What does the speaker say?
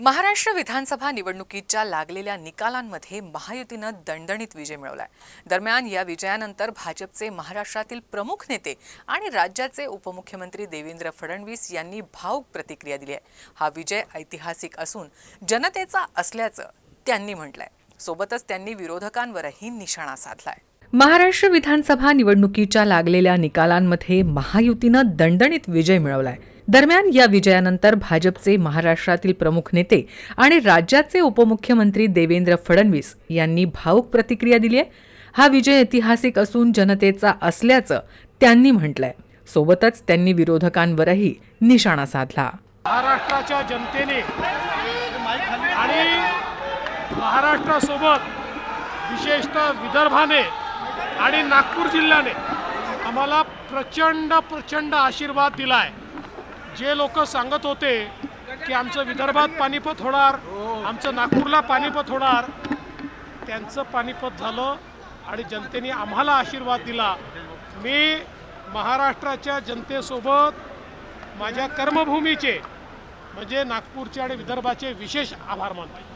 महाराष्ट्र विधानसभा निवडणुकीच्या लागलेल्या निकालांमध्ये महायुतीनं दणदणीत विजय मिळवलाय. दरम्यान या विजयानंतर भाजपचे महाराष्ट्रातील प्रमुख नेते आणि राज्याचे उपमुख्यमंत्री देवेंद्र फडणवीस यांनी भाऊक प्रतिक्रिया दिली आहे. हा विजय ऐतिहासिक असून जनतेचा असल्याचं त्यांनी म्हटलंय. सोबतच त्यांनी विरोधकांवरही निशाणा साधलाय. महाराष्ट्र विधानसभा निवडणुकीच्या लागलेल्या निकालांमध्ये महायुतीनं दणदणीत विजय मिळवलाय. दरम्यान या विजयानंतर भाजपचे महाराष्ट्रातील प्रमुख नेते आणि राज्याचे उपमुख्यमंत्री देवेंद्र फडणवीस यांनी भाऊक प्रतिक्रिया दिली आहे. हा विजय ऐतिहासिक असून जनतेचा असल्याचं त्यांनी म्हटलंय. सोबतच त्यांनी विरोधकांवरही निशाणा साधला. महाराष्ट्राच्या जनतेने आणि महाराष्ट्रासोबत विशेषतः विदर्भाने आणि नागपूर जिल्ह्याने आम्हाला प्रचंड प्रचंड आशीर्वाद दिला आहे जे लोक सांगत होते की आमचं विदर्भात पानिपत होणार आमचं नागपूरला पानिपत होणार त्यांचं पानिपत झालं आणि जनतेने आम्हाला आशीर्वाद दिला. मी महाराष्ट्राच्या जनतेसोबत माझ्या कर्मभूमीचे म्हणजे नागपूरचे आणि विदर्भाचे विशेष आभार मानतो.